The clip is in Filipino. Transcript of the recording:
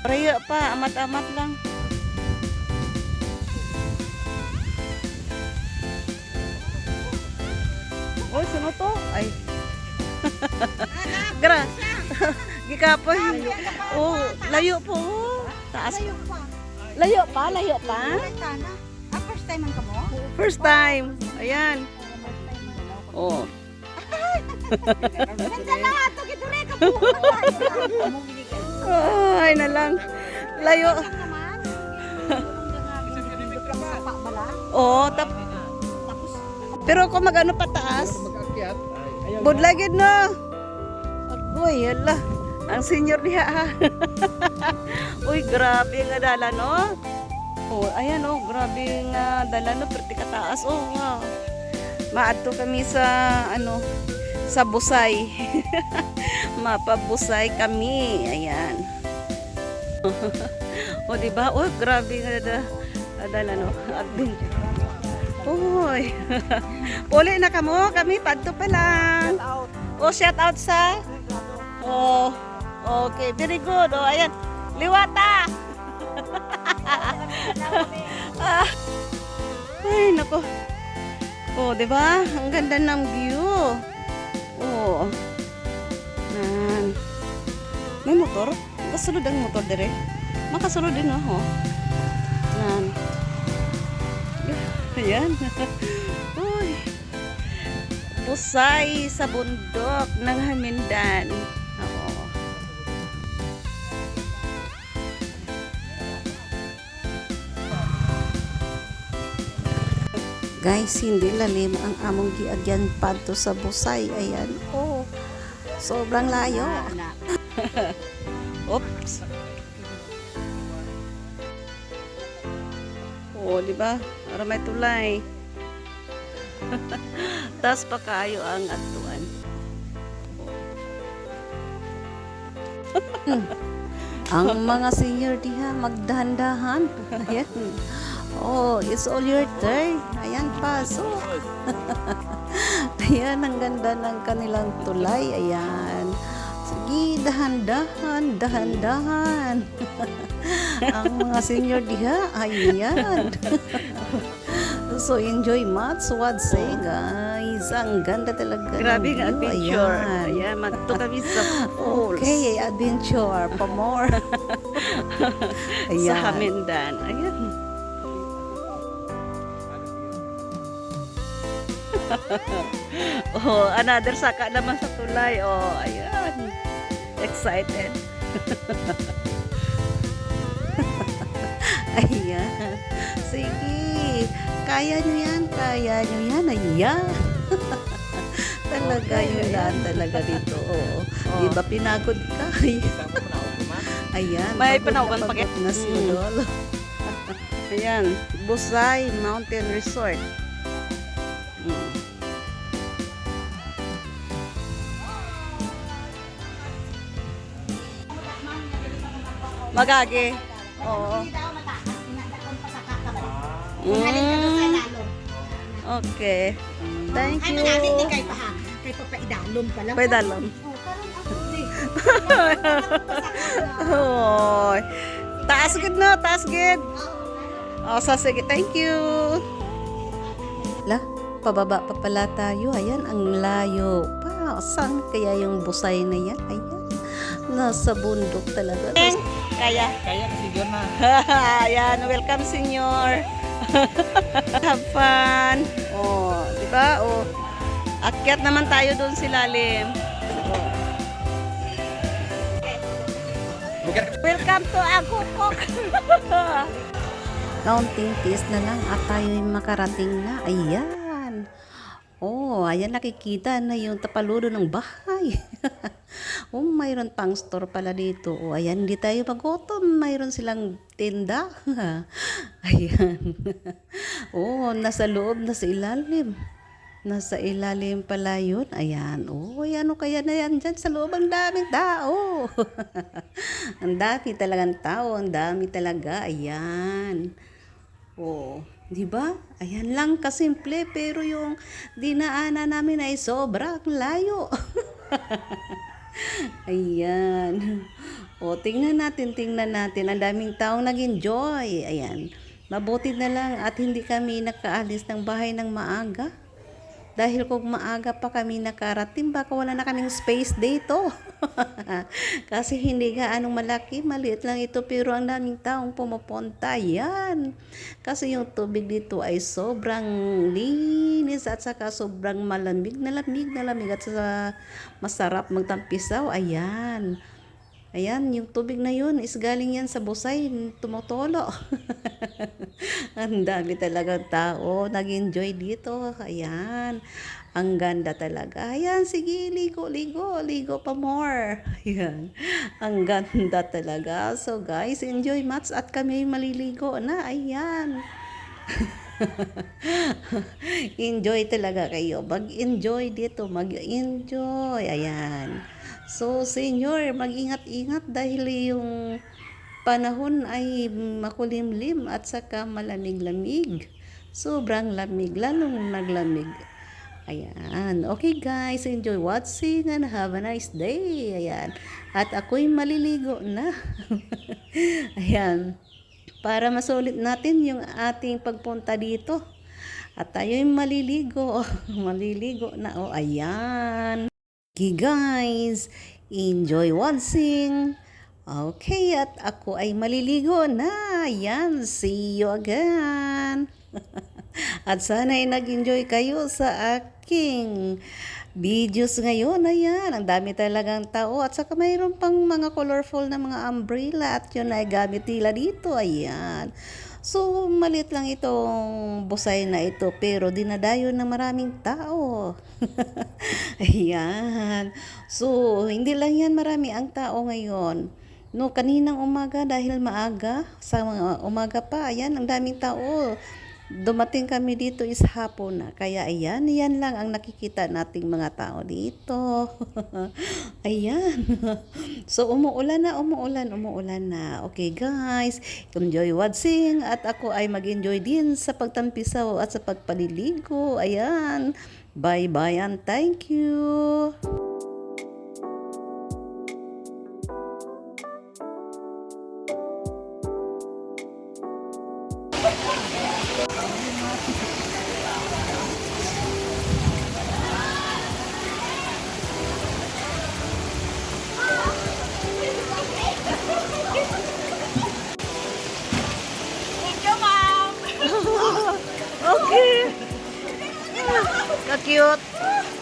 Raya pa, amat-amat lang. Oh, sino to? Ay. Gra. Gikapoy. Oh, layo po. Taas. Layo pa. Layo pa, layo pa. Ah, first time man ka mo? First time. Ayan. Oh. Ganda na nga Ay na lang. Layo. bala. Oh, tap pero kung magano pataas, budlagid na. Agoy, yala. Ang senior diha ha. Uy, grabe nga dala no. Oh, ayan oh, grabe nga dala no, perti kataas oh. Wow. Maadto kami sa ano sa busay. Mapabusay kami. Ayan. o di ba? Oh, grabe nga da, dala no. Adventure. Uy. Uli na kamo, kami padto pa lang. Oh, shout out sa Oh. Okay, very good. Oh, ayan. Liwata. ah. Ay, nako. Oh, 'di ba? Ang ganda ng view. Nan. May motor? Kasunod ang motor dire. Makasunod din oh. Nan. Ayan. Uy. Busay sa bundok ng Hamindan. Guys, hindi lalim ang among giagyan padto sa busay. Ayan. Oh. Sobrang layo. Oops. Oo, di ba? Para may tulay. Tas pa kayo ang atuan. ang mga senior diha magdahan-dahan. Ayan. Oh, it's all your turn. Ayan, pasok. Ayan, ang ganda ng kanilang tulay. Ayan. Sige, dahan-dahan, dahan-dahan. ang mga senior diha, ayan. so, enjoy much what say, guys. Ang ganda talaga. Grabe ng adventure. Ayan. Ayan, magto kami sa falls. Okay, adventure pa more. Sa Hamindan. Ayan. oh, another saka naman sa tulay. Oh, ayan. Excited. Ayan. Sige. Kaya nyo yan. Kaya nyo yan. Ayan. talaga Okay. yun yan talaga dito. Oo. Di ba pinagod ka? Ayan. May panawan pa pagod na si Mm. Udol. Ayan. Busay Mountain Resort. Magagi. Oo. Mm. Okay. Thank Ay, you. manasi, di kay pa ha. Kay pa pa idalom pa lang. Pwede dalom. Oh, karon ako di. Hoy. Taas gid no, taas gid. Oh, so sige, thank you. La, pababa pa pala tayo. Ayan, ang layo pa. Saan kaya yung busay na yan? Ayan. Nasa bundok talaga. Eng, kaya. Kaya kasi yun na. Ayan, welcome senior. Have fun. Oh, di ba? Oh. Akyat naman tayo doon sa lalim. Oh. Welcome to Agupok. Counting piece na lang at tayo'y makarating na. Ayan. Oh, ayan nakikita na yung tapaludo ng bahay. oh, mayroon pang store pala dito. Oh, ayan, hindi tayo magutom. Mayroon silang tinda. ayan. oh, nasa loob, nasa ilalim. Nasa ilalim pala yun. Ayan. Oh, ano kaya na yan dyan sa loob? Ang daming tao. ang dami talagang tao. Ang dami talaga. Ayan. Oh. Di ba? Ayan lang kasimple pero yung dinaanan namin ay sobrang layo. Ayan. O, tingnan natin, tingnan natin. Ang daming taong nag-enjoy. Ayan. Mabuti na lang at hindi kami nakaalis ng bahay ng maaga. Dahil kung maaga pa kami nakarating, baka wala na kaming space dito. Kasi hindi ka anong malaki, maliit lang ito pero ang daming taong pumupunta. Yan. Kasi yung tubig dito ay sobrang linis at saka sobrang malamig na lamig na lamig at saka masarap magtampisaw. Ayan. Ayan, yung tubig na yun is galing yan sa busay, tumutolo. Ang dami talagang tao, nag-enjoy dito. Ayan, ang ganda talaga. Ayan, sige, ligo, ligo, ligo pa more. Ayan, ang ganda talaga. So guys, enjoy much at kami maliligo na. Ayan. enjoy talaga kayo. Mag-enjoy dito, mag-enjoy. Ayan. So, senior, mag-ingat-ingat dahil yung panahon ay makulimlim at saka malamig-lamig. Sobrang lamig, lalong naglamig. Ayan. Okay guys, enjoy watching and have a nice day. Ayan. At ako'y maliligo na. Ayan. Para masulit natin yung ating pagpunta dito. At tayo'y maliligo. maliligo na. O, ayan. Okay guys, enjoy watching. Okay, at ako ay maliligo na. Yan, see you again. at sana ay nag-enjoy kayo sa aking videos ngayon. Ayan, ang dami talagang tao. At saka mayroon pang mga colorful na mga umbrella at yun ay gamit nila dito. Ayan. So, maliit lang itong busay na ito pero dinadayo ng maraming tao. Ayan. So, hindi lang yan marami ang tao ngayon. No, kaninang umaga dahil maaga, sa mga umaga pa, ayan, ang daming tao. Dumating kami dito is hapon na. Kaya ayan, yan lang ang nakikita nating mga tao dito. ayan. so umuulan na, umuulan, umuulan na. Okay guys, enjoy watching at ako ay mag-enjoy din sa pagtampisaw at sa pagpaliligo. Ayan. Bye-bye and thank you. Ka-cute.